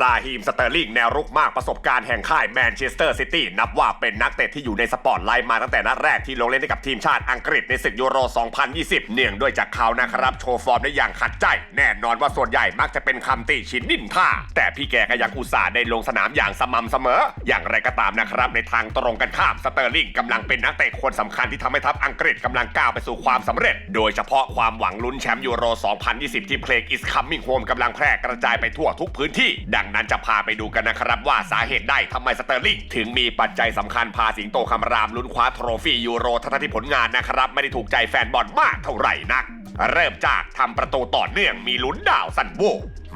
ราฮีมสเตอร์ลิงแนวรุกมากประสบการณ์แห่งค่ายแมนเชสเตอร์ซิตี้นับว่าเป็นนักเตะที่อยู่ในสปอตไลท์มาตั้งแต่นัดแรกที่ลงเล่นให้กับทีมชาติอังกฤษในศึกยูโร 2020 เนื่องด้วยจากเขานะครับ โชว์ฟอร์มได้อย่างขัดใจ แน่นอนว่าส่วนใหญ่มักจะเป็นคำติชินนินท่า แต่พี่แกก็ยังอุตส่าห์ได้ลงสนามอย่างสม่ำเสมอ อย่างไรก็ตามนะครับในทางตรงกันข้ามสเตอร์ลิงกำลังเป็นนักเตะคนสำคัญที่ทำให้ทัพอังกฤษกำลังก้าวไปสู่ความสำเร็จ โดยเฉพาะความหวังลุ้นแชมป์ยูโร 2020 ที่เพลง is coming home กำลังแพร่กระจายไปทั่วทุกพื้นที่ดังนั้นจะพาไปดูกันนะครับว่าสาเหตุได้ทำไมสเตอร์ลิงถึงมีปัจจัยสำคัญพาสิงโตคำรามลุ้นคว้าโทรฟี่ยูโรทั้งที่ผลงานนะครับ ไม่ได้ถูกใจแฟนบอลมากเท่าไหร่นัก เริ่มจากทำประตูต่อเนื่องมีลุ้นดาวสันโว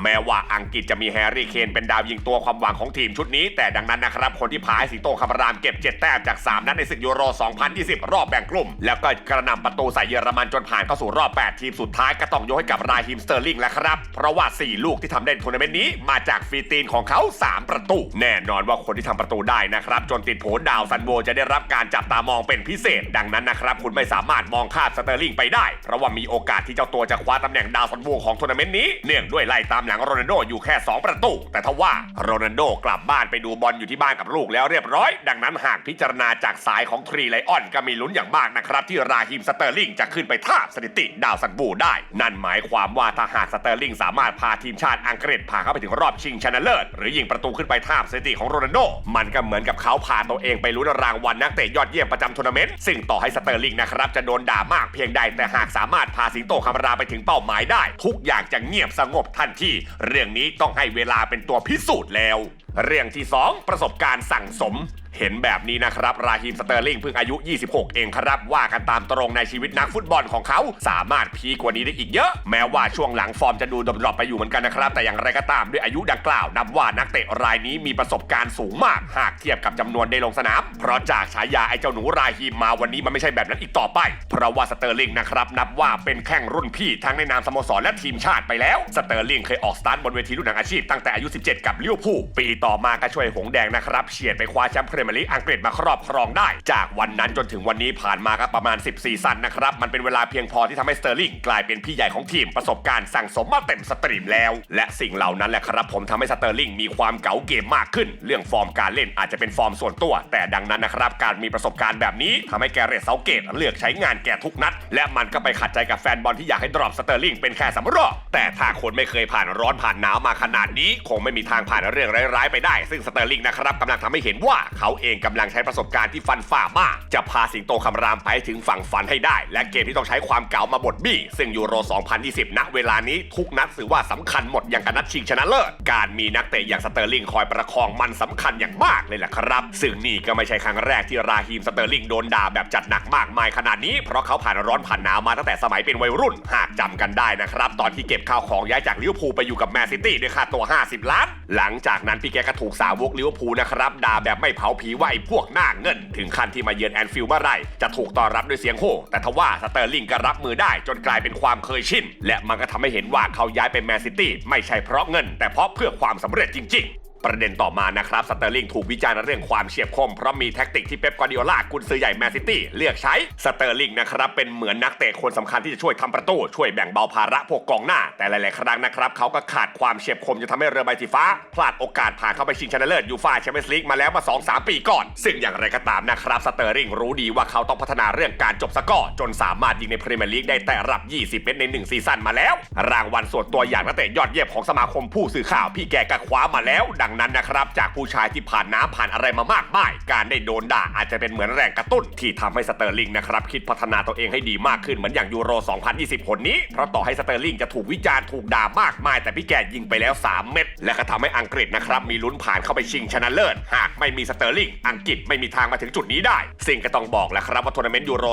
แม้ว่าอังกฤษจะมีแฮร์รี่เคนเป็นดาวยิงตัวความหวังของทีมชุดนี้ แต่ดังนั้นนะครับ คนที่พาให้สิงโตคำรามเก็บ 7 แต้มจาก 3 นัดในศึกยูโร 2020 รอบแบ่งกลุ่ม แล้วก็กระนำประตูใส่เยอรมันจนผ่านเข้าสู่รอบ 8 ทีมสุดท้ายก็ต้องยกให้กับราฮิมสเตอร์ลิงแล้วครับ เพราะว่า 4 ลูกที่ทำได้ในทัวร์นาเมนต์นี้มาจากฟรีตีนของเขา 3 ประตู แน่นอนว่าคนที่ทำประตูได้นะครับจนติดโผดาวซันโวจะได้รับการจับตามองเป็นพิเศษ ดังนั้นนะครับคุณไม่สามารถมองข้ามสเตอร์ลิงไปได้เพราะว่ามีโอกาสที่เจ้าตัวจะคว้าตำแหน่งดาวซันโวของทัวร์นาเมนต์นี้เนื่องด้วยไล่ตามังโรนัลโดอยู่แค่ 2 ประตู แต่ทว่าโรนัลโดกลับบ้านไปดูบอลอยู่ที่บ้านกับลูกแล้วเรียบร้อย ดังนั้นหากพิจารณาจากสายของทรีไลออนก็มีลุ้นอย่างมากนะครับ ที่ราฮิมสเตอร์ลิงจะขึ้นไปทาสถิติดาวซันโวได้ นั่นหมายความว่าถ้าหากสเตอร์ลิงสามารถพาทีมชาติอังกฤษผ่านเข้าไปถึงรอบชิงชนะเลิศหรือยิงประตูขึ้นไปทาสถิติของโรนัลโดมันก็เหมือนกับเขาพาตัวเองไปลุ้นรางวัลนักเตะยอดเยี่ยมประจำทัวร์นาเมนต์ซึ่งต่อให้สเตอร์ลิงนะครับจะโดนด่ามากเพียงใดแต่หากสามารถพาสิงโตคำราไปถึงเป้าหมายได้ ทุกอย่างจะเงียบสงบทันทีเรื่องนี้ต้องให้เวลาเป็นตัวพิสูจน์แล้ว เรื่องที่ 2 ประสบการณ์สั่งสม เห็นแบบนี้นะครับ ราฮิมสเตอร์ลิงเพิ่งอายุ 26 เองครับ ว่ากันตามตรงในชีวิตนักฟุตบอลของเขา สามารถพีกว่านี้ได้อีกเยอะ แม้ว่าช่วงหลังฟอร์มจะดูดรอปไปอยู่เหมือนกันนะครับ แต่อย่างไรก็ตามด้วยอายุดังกล่าว นับว่านักเตะรายนี้มีประสบการณ์สูงมาก หากเทียบกับจำนวนได้ลงสนาม เพราะจากฉายาไอ้เจ้าหนูราฮิมมาวันนี้มันไม่ใช่แบบนั้นอีกต่อไป เพราะว่าสเตอร์ลิงนะครับนับว่าเป็นแข่งรุ่นพี่ทั้งในนามสโมสรและทีมชาติไปแล้ว สเตอร์ลิงเคยออกสตาร์ทบนเวทีรุ่นหนังอาชีพตั้งแต่อายุ 17 กับลิเวอร์พูลปีต่อมาก็ช่วยหงแดงนะครับเฉียดไปคว้าแชมป์พรีเมียร์ลีกอังกฤษมาครอบครองได้ จากวันนั้นจนถึงวันนี้ผ่านมาก็ประมาณ 10 ซีซั่นนะครับมันเป็นเวลาเพียงพอที่ทำให้สเตอร์ลิงกลายเป็นพี่ใหญ่ของทีมประสบการณ์สั่งสมมาเต็มสตรีมแล้ว และสิ่งเหล่านั้นแหละครับผมทำให้สเตอร์ลิงมีความเก๋าเกมมากขึ้น เรื่องฟอร์มการเล่นอาจจะเป็นฟอร์มส่วนตัว แต่ดังนั้นนะครับการมีประสบการณ์แบบนี้ทำให้แกเรตเซาเกตเลือกใช้งานแกทุกนัด และมันก็ไปขัดใจกับแฟนบอลที่อยากให้ดรอปสเตอร์ลิงเป็นแค่สำรองแต่ถ้าคนไม่เคยผ่านร้อนผ่านหนาวมาขนาดนี้ คงไม่มีทางผ่านเรื่องร้ายๆไปได้ ซึ่งสเตอร์ลิงนะครับกำลังทำให้เห็นว่าเขาเองกำลังใช้ประสบการณ์ที่ฟันฝ่ามาก จะพาสิงโตคำรามไปถึงฝั่งฝันให้ได้ และเกมที่ต้องใช้ความเก๋ามาบดบี้ ซึ่งยูโร 2020 ณ เวลานี้ทุกนัดถือว่าสำคัญหมดอย่างกับนัดชิงชนะเลิศ การมีนักเตะอย่างสเตอร์ลิงคอยประคองมันสำคัญอย่างมากเลยแหละครับ ซึ่งนี่ก็ไม่ใช่ครั้งแรกที่ราฮีมสเตอร์ลิงโดนด่าแบบจัดหนักมากมายขนาดนี้ เพราะเขาผ่านร้อนผ่านหนาวมาตั้งแต่สมัยเป็นวัยรุ่น หากจำกันได้นะครับ ตอนที่เก็บข้าวของย้ายจากลิเวอร์พูลไปอยู่กับแมนซิตี้ด้วยค่าตัว 50 ล้าน หลังจากนั้นพี่แกก็ถูกสาวกลิเวอร์พูลนะครับด่าแบบไม่เผาผีว่าไหวพวกหน้าเงิน ถึงขั้นที่มาเยือนแอนฟิลด์เมื่อไหรจะถูกต้อนรับด้วยเสียงโห่แต่ทว่าสเตอร์ลิงก็รับมือได้จนกลายเป็นความเคยชินและมันก็ทำให้เห็นว่าเขาย้ายไปแมนซิตี้ไม่ใช่เพราะเงิน แต่เพราะเพื่อความสำเร็จจริง ๆ ประเด็นต่อมานะครับสเตอร์ลิงถูกวิจารณ์เรื่องความเฉียบคม เพราะมีแท็กติกที่เป๊ปกวาร์ดิโอลากุนซือใหญ่แมนซิตี้เลือกใช้สเตอร์ลิงนะครับเป็นเหมือนนักเตะคนสำคัญที่จะช่วยทำประตูช่วยแบ่งเบาภาระพวกกองหน้า แต่หลายๆ ครั้งนะครับเขาก็ขาดความเฉียบคมจนทำให้เรือใบสีฟ้า พลาดโอกาสผ่านเข้าไปชิงชนะเลิศยูฟ่าแชมเปี้ยนส์ลีกมาแล้วมา2-3 ปีก่อน ซึ่งอย่างไรก็ตามนะครับสเตอร์ลิงรู้ดีว่าเขาต้องพัฒนาเรื่องการจบสกอร์จนสามารถยิงในพรีเมียร์ลีกได้แต่รับ 20 เม็ดในหนึ่งซีซั่นมาแล้ว รางวัลส่วนตัวอย่างนักเตะยอดเยี่ยมของสมาคมผู้สื่อข่าวพี่แกก็คว้ามาแล้ว ดังนั้นนะครับ จากผู้ชายที่ผ่านน้ำผ่านอะไรมามากมาย การได้โดนด่าอาจจะเป็นเหมือนแรงกระตุ้น ที่ทำให้สเตอร์ลิงนะครับคิดพัฒนาตัวเองให้ดีมากขึ้นเหมือนอย่างยูโร 2020 คนนี้ เพราะต่อให้สเตอร์ลิงจะถูกวิจารณ์ถูกด่ามากมาย แต่พี่แกยิงไปแล้ว 3 เม็ดและก็ทำให้อังกฤษนะครับมีลุ้นผ่านเข้าไปชิงชนะเลิศหากไม่มีสเตอร์ลิงอังกฤษไม่มีทางมาถึงจุดนี้ได้ สิ่งก็ต้องบอกแหละครับว่าทัวร์นาเมนต์ยูโร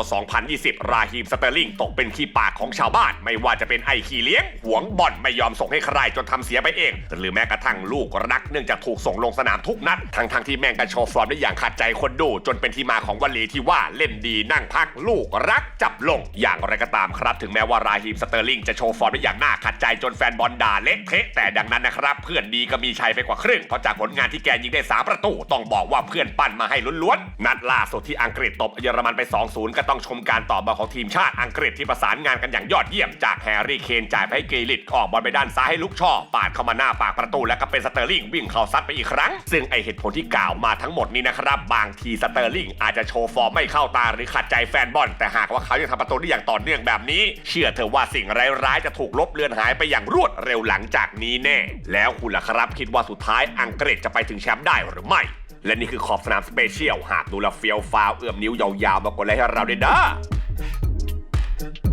2020 ราฮีมสเตอร์ลิงตกเป็นขี้ปากของชาวบ้าน ไม่ว่าจะเป็นไอขี้เลี้ยงหวงบอลไม่ยอมส่งให้ใครจนทำเสียไปเอง หรือแม้กระทั่งลูกรักเนื่องจะถูกส่งลงสนามทุกนัด ทั้งทงๆที่แม่งก็โชว์ฟอร์มได้อย่างขัดใจคนดู จนเป็นที่มาของวลีที่ว่าเล่นดีนั่งพักลูกรักจับลง อย่างไรก็ตามครับ ถึงแม้ว่าราฮีมสเตอร์ลิงจะโชว์ฟอร์มได้อย่างน่าขัดใจจนแฟนบอลด่าเละเทะแต่ดังนั้นนะครับ เพื่อนดีก็มีชัยไปกว่าครึ่งเพราะจากผลงานที่แกยิงได้สามประตูต้องบอกว่าเพื่อนปั้นมาให้ล้วนๆนัดล่าสุดที่อังกฤษตบเยอรมันไป 2-0 ก็ต้องชมการตอบมาของทีมชาติอังกฤษที่ประสานงานกันอย่างยอดเยี่ยมจากแฮร์รี่เคนจ่ายให้กลิตออกบอลไปด้านซ้ายให้ลูกช่อปาดเข้ามาหน้าปากประตูแล้วก็เป็นสเตอร์ลิงวิ่งเข้าซัดไปอีกครั้ง ซึ่งไอเหตุผลที่กล่าวมาทั้งหมดนี้นะครับ บางทีสเตอร์ลิงอาจจะโชว์ฟอร์มไม่เข้าตาหรือขัดใจแฟนบอล แต่หากว่าเขายังทำประตูได้อย่างต่อเนื่องแบบนี้ เชื่อเถอะว่าสิ่งร้ายๆจะถูกลบเลือนหายไปอย่างรวดเร็วหลังจากนี้แน่ แล้วคุณล่ะครับคิดว่าสุดท้ายอังกฤษจะไปถึงแชมป์ได้หรือไม่และนี่คือขอบสนามสเปเชียล หากดูแลเฟียวฟาวเอื้อมนิ้วยาวๆมากดไลค์ให้เราด้วยเด้อ